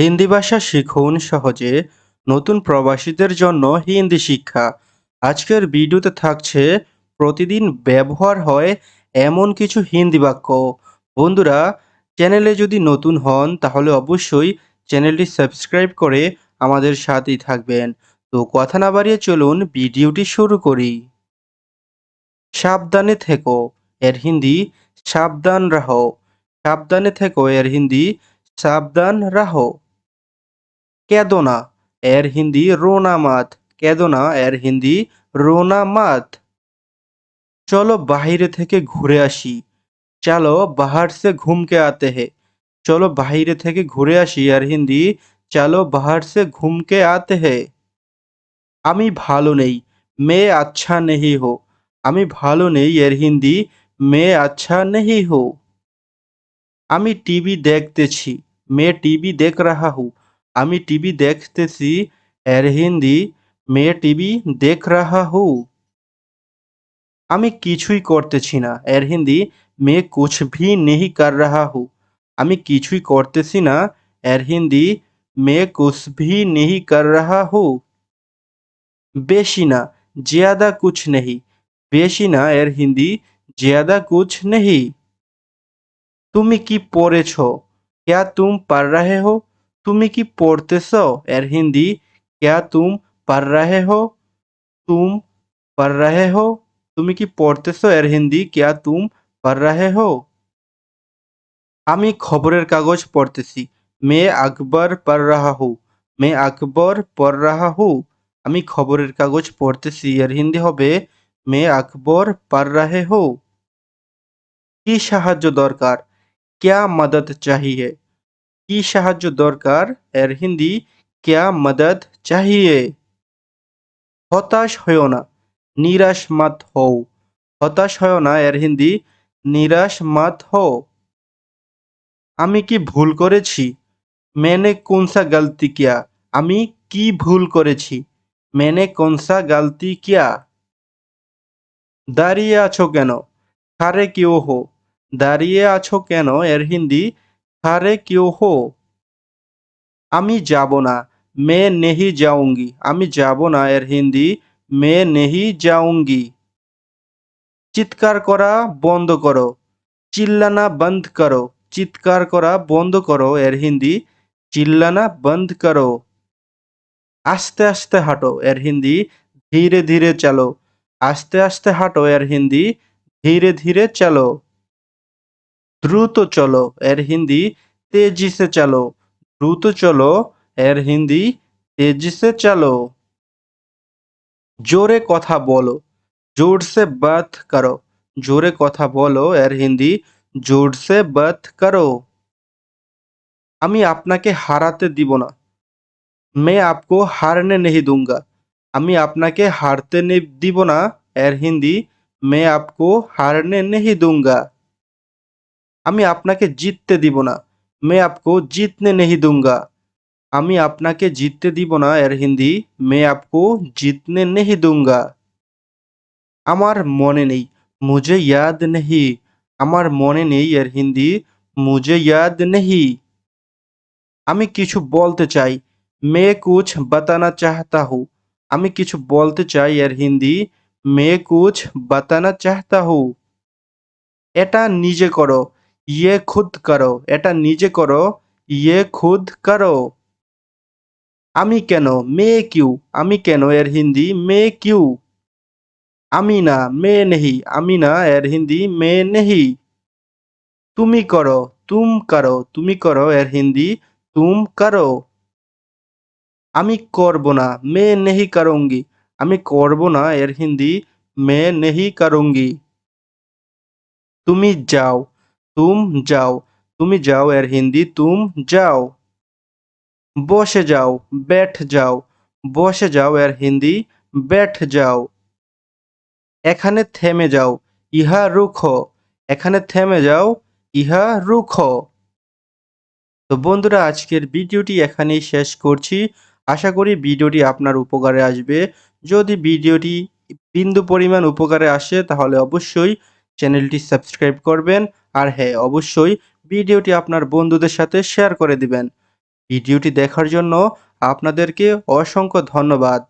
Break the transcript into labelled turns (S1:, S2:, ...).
S1: হিন্দি ভাষা শিখুন সহজে। নতুন প্রবাসীদের জন্য হিন্দি শিক্ষা। আজকের ভিডিওতে থাকছে, প্রতিদিন ব্যবহার হয় এমন কিছু হিন্দি বাক্য। বন্ধুরা, চ্যানেলে যদি নতুন হন, তাহলে অবশ্যই চ্যানেলটি সাবস্ক্রাইব করে আমাদের সাথেই থাকবেন। তো কথা না বাড়িয়ে চলুন ভিডিওটি শুরু করি। সাবধানে থেকো, এর হিন্দি সাবধান রাহো। সাবধানে থেকো, এর হিন্দি সাবধান রাহো। কেদো না এর হিন্দি রোনা মাত কেদো না এর হিন্দি রোনা মাত চলো বাহিরে থেকে ঘুরে আসি। চলো বাহার সে ঘুমকে আতে হে। চলো বাহিরে থেকে ঘুরে আসি আর হিন্দি চলো বাহার সে ঘুমকে আতে হে। আমি ভালো নেই, মে আচ্ছা নেহি হো। আমি ভালো নেই, এর হিন্দি মে আচ্ছা নেহি হো। আমি টিভি দেখতেছি, মে টিভি দেখ রাহা হু। আমি টিভি দেখতেছি, এর হিন্দি মে টিভি দেখ রাহা হু। আমি কিছুই করতেছি না, এর হিন্দি মে কুছ ভি নেহি কর রাহা হু। আমি কিছুই করতেছি না, এর হিন্দি মে কুছ ভি নেহি কর রাহা হু। বেশি না, জ্যাদা কুছ নেহি। বেশি না, এর হিন্দি জ্যাদা কুছ নেহি। তুমি কি পড়েছ? ক্যা তুম পড় রাহে হো? তুমি কি পড়তেছ? এর হিন্দি, ক্যা তুম পড় রাহে হো? তুম পড় রাহে হো? তুমি কি পড়তেছ? এর হিন্দি, ক্যা তুম পড় রাহে হো? আমি খবরের কাগজ পড়তেছি। মে আকবর পড় রাহা হু, মে আকবর পড় রাহা হু। আমি খবরের কাগজ পড়তেছি। এর হিন্দি হবে, মে আকবর পড় রাহে হো। কি সাহায্য দরকার? ক্যা মদদ চাহিয়ে কি সাহায্য দরকার? এর হিন্দি, ক্যা মদদ চাহিয়ে? হতাশ হয়েও না, নিরাশ মত হও। হতাশ হয়েও না, এর হিন্দি, নিরাশ মত হও। আমি কি ভুল করেছি? মেনে কোনসা গালতি কিয়া? আমি কি ভুল করেছি? মেনে কোনসা গালতি কিয়া? দাঁড়িয়ে আছো কেন? খারে কেউ হো। দাঁড়িয়ে আছো কেন? এর হিন্দি খারে কেউ হো। আমি যাব না, মে নেহি যাউঙ্গি আমি যাব না এর হিন্দি, মে নেহি যাউঙ্গি চিৎকার করা বন্ধ করো, চিল্লানা বন্ধ করো, চিৎকার করা বন্ধ করো এর হিন্দি, চিল্লানা বন্ধ করো। আস্তে আস্তে হাঁটো এর হিন্দি, ধীরে ধীরে চলো। আস্তে আস্তে হাঁটো এর হিন্দি, ধীরে ধীরে চলো। দ্রুত চলো, এর হিন্দি তেজি সে চলো। দ্রুত চলো, এর হিন্দি তেজি সে চলো। জোরে কথা বলো জোর সে বাত করো। জোরে কথা বলো, এর হিন্দি জোর সে বাত করো। আমি আপনাকে হারাতে দিব না। মে আপকো হারনে নেহি দুঙ্গা। আমি আপনাকে হারতে দিব না, এর হিন্দি মে আপকো হারনে নেহি দুঙ্গা। আমি আপনাকে জিততে দিব না। মে আপকো জিতনে নেহি দুঙ্গা। আমি আপনাকে জিততে দিব না, এর হিন্দি, মে আপকো জিতনে নেহি দুঙ্গা। আমার মনে নেই, মুঝে ইয়াদ নেহি। আমার মনে নেই, এর হিন্দি, মুঝে ইয়াদ নেহি। আমি কিছু বলতে চাই, মে কুছ বাতানা চাহতা হু। আমি কিছু বলতে চাই, এর হিন্দি, মে কুছ বাতানা চাহতা হু। এটা নিজে করো। ইয়ে খুদ করো। এটা নিজে করো ইয়ে খুদ করো। আমি কেন? মে কিউ? আমি কেন এর হিন্দি মে কিউ? আমি না মে নেহি। আমি না এর হিন্দি মে নেহি। তুমি করো, তুম করো, তুমি করো এর হিন্দি তুম করো। আমি করব না মে নেহি করুঙ্গি। আমি করব না এর হিন্দি মে নেহি করুঙ্গি। তুমি যাও। তুম যাও। তুমি যাও এর হিন্দি, তুম যাও। বসে যাও, ব্যাঠ যাও। বসে যাও এর হিন্দি, ব্যাঠ যাও। এখানে থেমে যাও, ইহা রুখ। এখানে থেমে যাও, ইহা রুখ। তো বন্ধুরা, আজকের ভিডিওটি এখানেই শেষ করছি। আশা করি ভিডিওটি আপনার উপকারে আসবে। যদি ভিডিওটি বিন্দু পরিমাণ উপকারে আসে, তাহলে অবশ্যই চ্যানেলটি সাবস্ক্রাইব করবেন আর হ্যাঁ অবশ্যই ভিডিওটি আপনার বন্ধুদের সাথে শেয়ার করে দিবেন। ভিডিওটি দেখার জন্য আপনাদেরকে অসংখ্য ধন্যবাদ।